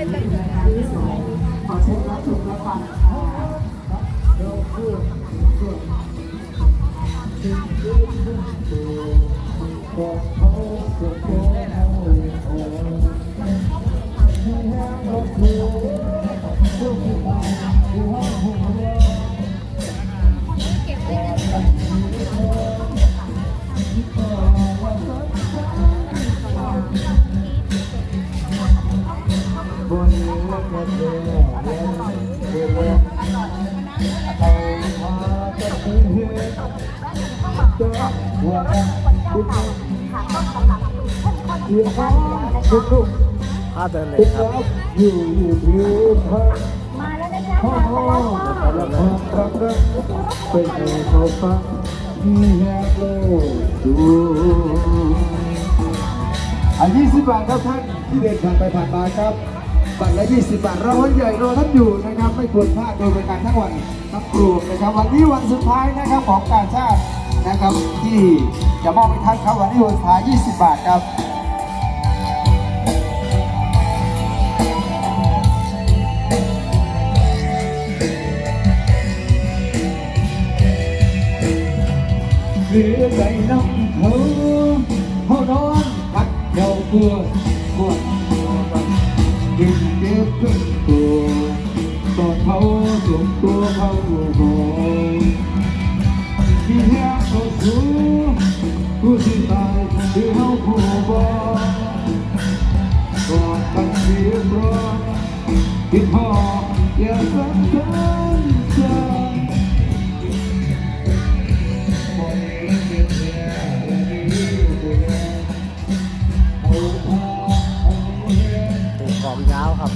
ขอเชิญรับชมรับฟัง เดี๋ยวทุกทุกภาเดินเลยครับอยู่อยู่ที่พักมาแล้วนะจ๊ะพ่อมาพ่อแล้วจ้าและครักเป็นเขาฟังที่แหกโลกดูอันยี่สิบบาทครับท่านที่เดินผ่านไปผ่านมาครับบัตรละ 20 บาทรางวัลใหญ่รอท่านอยู่นะครับ ไม่ควรพลาดโดยประการทั้งวันทั้งปลูกนะครับ วันนี้วันสุดท้ายนะครับของการชาตินะครับที่จะมอบให้ท่านครับวันนี้วันสุดท้าย 20 บาทครับ เรือใดน้ำเขาเขานอนพัดเจ้าตัวปวดกินเก็บขึ้นตัวตอนเขาส่งตัวเขาโหที่แท้เขาสูผู้ที่ตายที่เขาผู้บอกกอนตั้งเสียงร้องที่พ่ออย่าสำคัญใจเป็นกรอาวครับ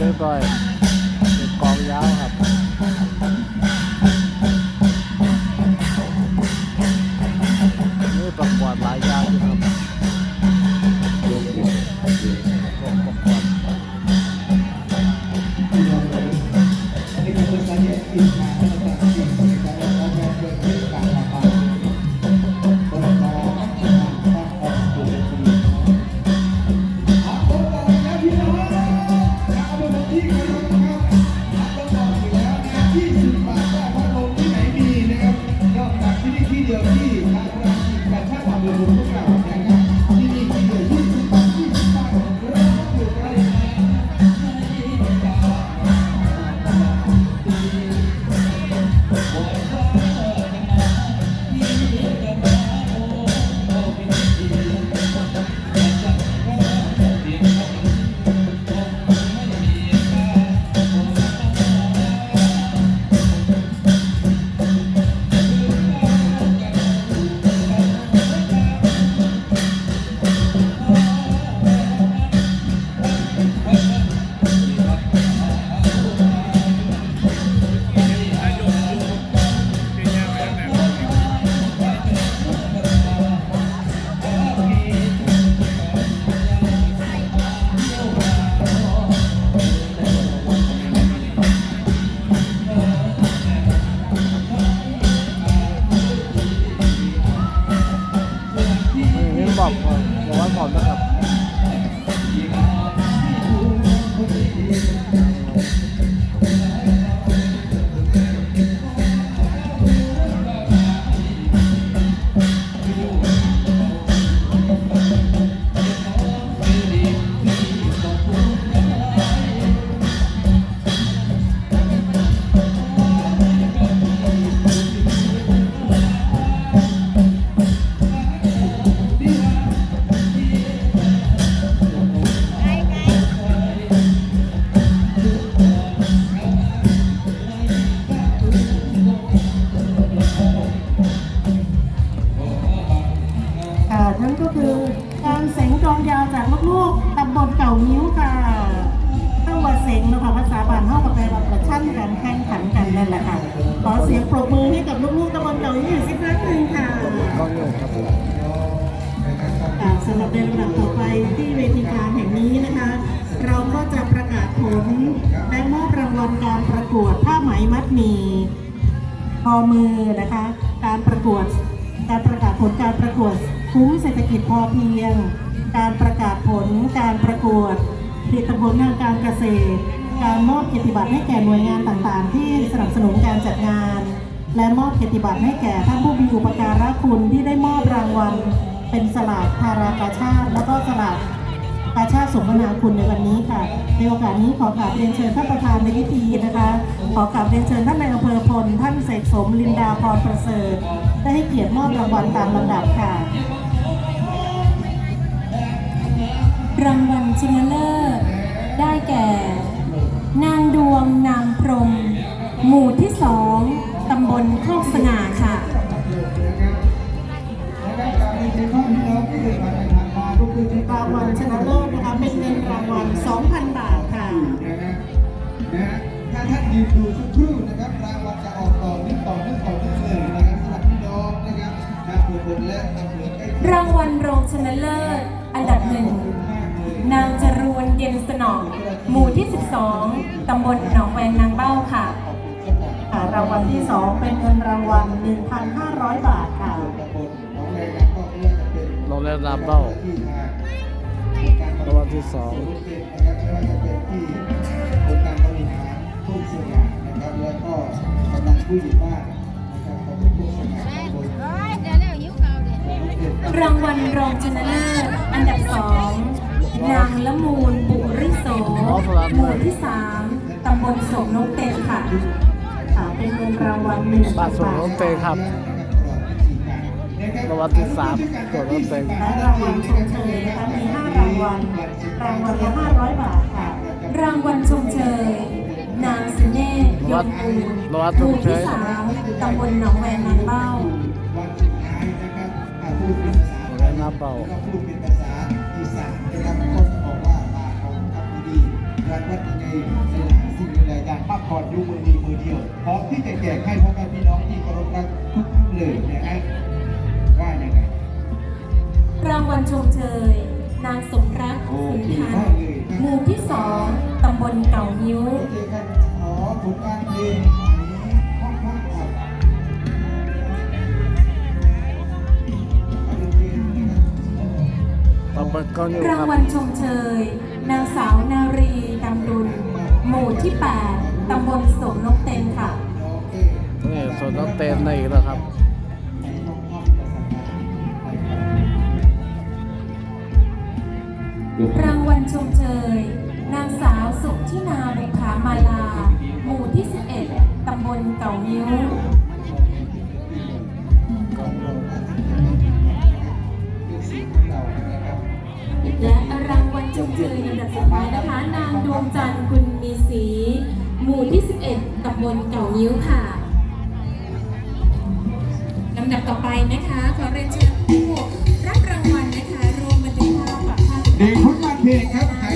ล็กก้อยบร้อยเป็นกองยาวครับ สำหรับในลำดับต่อไปที่เวทีการแห่งนี้นะคะ เราก็จะประกาศผลและมอบรางวัลการประกวดผ้าไหมมัดหมี่พอมือนะคะ การประกวดการประกาศผลการประกวดคุ้มเศรษฐกิจพอเพียง การประกาศผลการประกวดผลิตผลทางการเกษตร การมอบเกียรติบัตรให้แก่หน่วยงานต่างๆ ที่สนับสนุนการจัดงาน และมอบเกียรติบัตรให้แก่ท่านผู้มีอุปการะคุณที่ได้มอบรางวัล เป็นสลากทารากาชาติ แล้วก็สลากกาชาติสมนาคุณในวันนี้ค่ะ ในโอกาสนี้ขอกราบเรียนเชิญท่านประธานในพิธีนะคะ ขอกราบเรียนเชิญท่านนายอำเภอพล ท่านเสกสมลินดาพรประเสริฐ ได้ให้เกียรติมอบรางวัลตามลำดับค่ะ รางวัลชนะเลิศได้แก่ นางดวงนางพรหมหมู่ที่สองตำบลโคกสง่าค่ะ รับการเรียนเชิญพ่อพี่น้องที่เดินทางไปผ่านมาก็คือที่รางวัลชนะเลิศนะคะ เป็นเงินรางวัล 2,000 บาทค่ะนะฮะนะฮะถ้าท่านยืนดูสักครู่นะครับ รางวัลจะออกต่อเนื่องต่อเนื่องต่อเนื่องเลยนะครับสำหรับพี่น้องนะครับชาวผู้คนและตำรวจใกล้เคียงรางวัลรองชนะเลิศ อันดับหนึ่ง นางจรวนเย็นสนอง หมู่ที่ 12 ตำบลหนองแวงนางเบ้าค่ะค่ะรางวัลที่ 2 เป็นเงินรางวัล 1,500 บาทค่ะ โรงเรียนรามเบ้ารางวัลที่สองนะครับไม่ว่าจะเป็นที่องค์การบริหารทุกส่วนงานนะครับแล้วก็กำลังผู้ใหญ่บ้านนะครับของทุกส่วนงานตำบลรางวัลรองชนะเลิศอันดับสองนางละมูลปุริโสหมู่ที่สามตำบลโสมนกเต็นค่ะ ค่ะ เป็นเงินรางวัล1,000บ้านสวนบาทรถเตครับ รางวัลที่สามสวนรถเตและรางวัลชมเชยนะคะมี5รางวัลรางวัลละ500บาทค่ะ รางวัลชมเชยนางสุเนศยมปูนรางวัลหชมมู่เชที่สามตำบลหนองแวงนางเบ้าวันสุดท้ายนะครับถ้าพูดเป็นภาษาโรงเรียนรามเบ้าก็พูดเป็นภาษาอีสานนะครับก็จะบอกว่ามาของคำดีๆรางวัลยังไงในหลายสิ่งหลายอย่างมากกอนยุมือดีมือเดียวพร้อมที่จะแจกให้พ่อแม่พี่น้องที่เคารพรักทุกท่านเลยนะฮะ ว่ายังไงรางวัลชมเชย นางสมรักขุนทันหมู่ที่สองตำบลเก่านิ้วเจอกันขอผลการเพลงห้องพักผ่อนเอาดนตรีนะครับตำบลกล้องอยู่ราคงรับวัลชมเชย นางสาวนารีดำรุนหมู่ที่ 8ตำบลสมนกเต็นค่ะนี่ส่วนน้องเต้นในอีกแล้วครับ รางวัลชมเชย นางสาวสุทินาบุภามาลา หมู่ที่ 11 ตำบลเก่านิ้วและรางวัลชมเชยในลำดับสุดท้ายนะคะ นางดวงจันทร์คุณมีศรีหมู่ที่ 11 ตำบลเก่านิ้วค่ะลำดับต่อไปนะคะ ขอเรียนเชิญผู้ รับรางวัลนะคะรวมบันทึกภาพกับภาพเด็กผลงานเพลงครับ